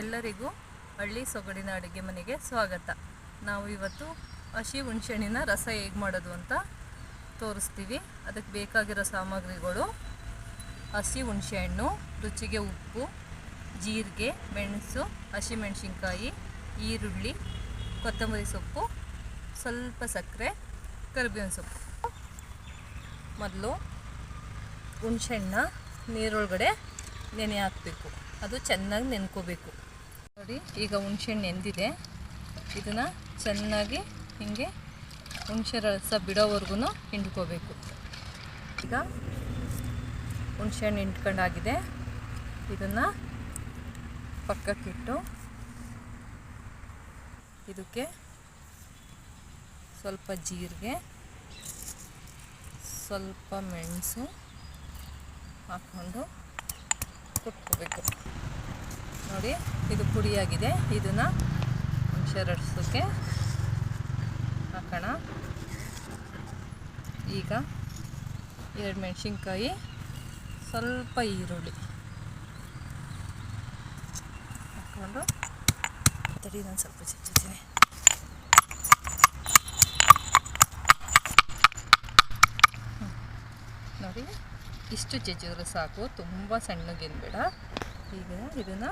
ಎಲ್ಲರಿಗೂ ಹಳ್ಳಿ ಸೊಗಡಿನ ಅಡುಗೆ ಮನೆಗೆ ಸ್ವಾಗತ. ನಾವು ಇವತ್ತು ಹಸಿ ಹುಣ್ಸೆಹಣ್ಣಿನ ರಸ ಹೇಗೆ ಮಾಡೋದು ಅಂತ ತೋರಿಸ್ತೀವಿ. ಅದಕ್ಕೆ ಬೇಕಾಗಿರೋ ಸಾಮಗ್ರಿಗಳು ಹಸಿ ಹುಣಸೆಹಣ್ಣು, ರುಚಿಗೆ ಉಪ್ಪು, ಜೀರಿಗೆ, ಮೆಣಸು, ಹಸಿಮೆಣಸಿನ್ಕಾಯಿ, ಈರುಳ್ಳಿ, ಕೊತ್ತಂಬರಿ ಸೊಪ್ಪು, ಸ್ವಲ್ಪ ಸಕ್ಕರೆ, ಕರಿಬೇವಿನ ಸೊಪ್ಪು. ಮೊದಲು ಹುಣಸೆಹಣ್ಣ ನೀರೊಳಗಡೆ ನೆನೆ ಹಾಕಬೇಕು. ಅದು ಚೆನ್ನಾಗಿ ನೆನ್ಕೋಬೇಕು. ನೋಡಿ, ಈಗ ಹುಣ್ಸೆಹಣ್ಣು ನೆಂದಿದೆ. ಇದನ್ನು ಚೆನ್ನಾಗಿ ಹಿಂಗೆ ಹುಣಸೆ ರಸ ಬಿಡೋವರೆಗೂ ಹಿಂಡ್ಕೋಬೇಕು. ಈಗ ಹುಣ್ಸೆಹಣ್ಣು ಹಿಂಡ್ಕೊಂಡಾಗಿದೆ ಇದನ್ನು ಪಕ್ಕಕ್ಕಿಟ್ಟು ಇದಕ್ಕೆ ಸ್ವಲ್ಪ ಜೀರಿಗೆ, ಸ್ವಲ್ಪ ಮೆಣಸು ಹಾಕ್ಕೊಂಡು ಕುಟ್ಕೋಬೇಕು ನೋಡಿ, ಇದು ಪುಡಿಯಾಗಿದೆ. ಇದನ್ನು ಹುಷಾರಡ್ಸೋಕ್ಕೆ ಹಾಕೋಣ. ಈಗ ಎರಡು ಮೆಣಸಿನ್ಕಾಯಿ ಸ್ವಲ್ಪ ಈರುಳ್ಳಿ ಹಾಕ್ಕೊಂಡು ತಡಿ ನಾನು ಸ್ವಲ್ಪ ಚಿಚ್ಚಿದ್ದೀನಿ ನೋಡಿ ಇಷ್ಟು ಜಜ್ಜಿದ್ರೆ ಸಾಕು, ತುಂಬ ಸಣ್ಣಗೇನು ಬೇಡ ಈಗ ಇದನ್ನು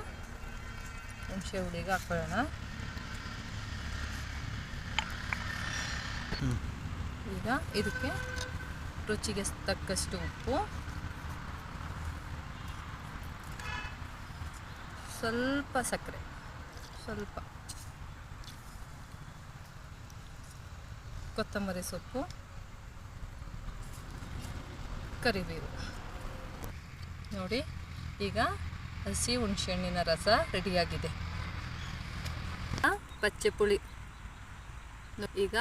ಹುಣಸೆ ಹುಳಿಗೆ ಹಾಕೊಳ್ಳೋಣ. ಈಗ ಇದಕ್ಕೆ ರುಚಿಗೆ ತಕ್ಕಷ್ಟು ಉಪ್ಪು. ಸ್ವಲ್ಪ ಸಕ್ಕರೆ, ಸ್ವಲ್ಪ ಕೊತ್ತಂಬರಿ ಸೊಪ್ಪು. ಕರಿಬೇವು. ನೋಡಿ, ಈಗ ಹಸಿ ಹುಣಸೆಹಣ್ಣಿನ ರಸ ರೆಡಿಯಾಗಿದೆ. ಪಚ್ಚೆ ಪುಳಿ ಈಗ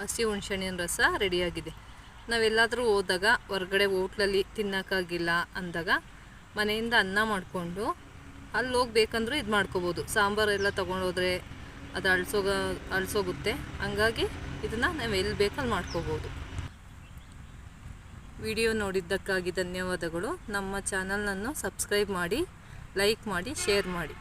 ಹಸಿ ಹುಣಸೆಹಣ್ಣಿನ ರಸ ರೆಡಿಯಾಗಿದೆ. ನಾವೆಲ್ಲಾದರೂ ಹೋದಾಗ ಹೊರಗಡೆ ಹೋಟ್ಲಲ್ಲಿ ತಿನ್ನೋಕ್ಕಾಗಿಲ್ಲ ಅಂದಾಗ ಮನೆಯಿಂದ ಅನ್ನ ಮಾಡಿಕೊಂಡು ಅಲ್ಲಿ ಹೋಗ್ಬೇಕಂದ್ರೂ ಇದು ಮಾಡ್ಕೋಬೋದು. ಸಾಂಬಾರೆಲ್ಲ ತೊಗೊಂಡೋದ್ರೆ ಅದು ಅಳ್ಸೋಗ, ಅಳಿಸೋಗುತ್ತೆ. ಹಂಗಾಗಿ ಇದನ್ನು ನಾವು ಎಲ್ಲಿ ಬೇಕಲ್ಲಿ ಮಾಡ್ಕೋಬೋದು. ವಿಡಿಯೋ ನೋಡಿದ್ದಕ್ಕಾಗಿ ಧನ್ಯವಾದಗಳು. ನಮ್ಮ ಚಾನಲನ್ನು ಸಬ್ಸ್ಕ್ರೈಬ್ ಮಾಡಿ ಲೈಕ್ ಮಾಡಿ ಶೇರ್ ಮಾಡಿ.